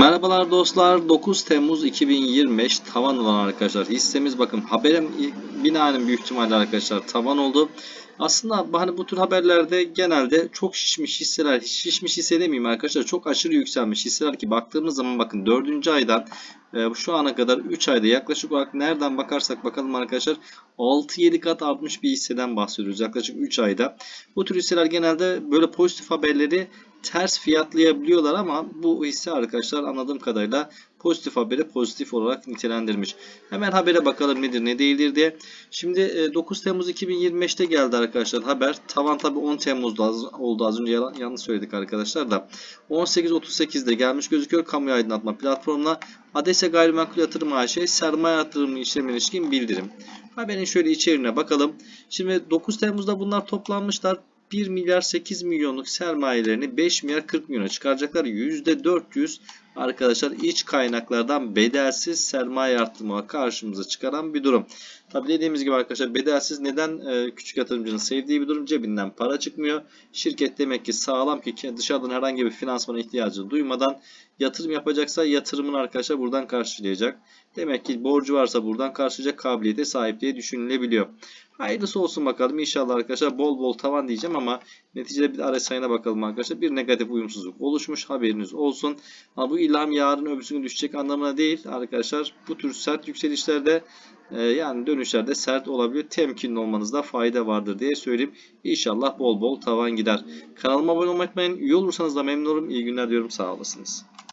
Merhabalar dostlar. 9 Temmuz 2025 tavan olan arkadaşlar. Hissemiz bakın haberim binaen büyük ihtimalle arkadaşlar tavan oldu. Aslında hani bu tür haberlerde genelde çok şişmiş hisseler, şişmiş hisse demeyeyim arkadaşlar. Çok aşırı yükselmiş hisseler ki baktığımız zaman bakın 4. aydan e, şu ana kadar 3 ayda yaklaşık olarak nereden bakarsak bakalım arkadaşlar 6-7 kat artmış bir hisseden bahsediyoruz yaklaşık 3 ayda. Bu tür hisseler genelde böyle pozitif haberleri ters fiyatlayabiliyorlar ama bu hisse arkadaşlar anladığım kadarıyla pozitif haberi pozitif olarak nitelendirmiş. Hemen habere bakalım nedir ne değildir diye. Şimdi e, 9 Temmuz 2025'te geldi arkadaşlar haber. Tavan tabi 10 Temmuz'da oldu az önce yalan, yanlış söyledik arkadaşlar da. 18.38'de gelmiş gözüküyor kamu aydınlatma platformuna. Adese Gayrimenkul Yatırım AŞ sermaye yatırımı işlemine ilişkin bildirim. Haberin şöyle içeriğine bakalım. Şimdi 9 Temmuz'da bunlar toplanmışlar. 1 milyar 8 milyonluk sermayelerini 5 milyar 40 milyona çıkaracaklar. %400 arkadaşlar iç kaynaklardan bedelsiz sermaye artırma karşımıza çıkaran bir durum. Tabi dediğimiz gibi arkadaşlar bedelsiz neden e, küçük yatırımcının sevdiği bir durum cebinden para çıkmıyor. Şirket demek ki sağlam ki dışarıdan herhangi bir finansmana ihtiyacı duymadan yatırım yapacaksa yatırımını arkadaşlar buradan karşılayacak. Demek ki borcu varsa buradan karşılayacak kabiliyete sahip diye düşünülebiliyor. Hayırlısı olsun bakalım. İnşallah arkadaşlar bol bol tavan diyeceğim ama neticede bir ara sayına bakalım arkadaşlar. Bir negatif uyumsuzluk oluşmuş. Haberiniz olsun. Ama bu ilham yarın öbürsü gün düşecek anlamına değil arkadaşlar. Bu tür sert yükselişlerde e, yani dönüşlerde sert olabiliyor. Temkinli olmanızda fayda vardır diye söyleyeyim. İnşallah bol bol tavan gider. Kanalıma abone olmayı unutmayın. Üye olursanız da memnun olurum. İyi günler diyorum. Sağ olasınız.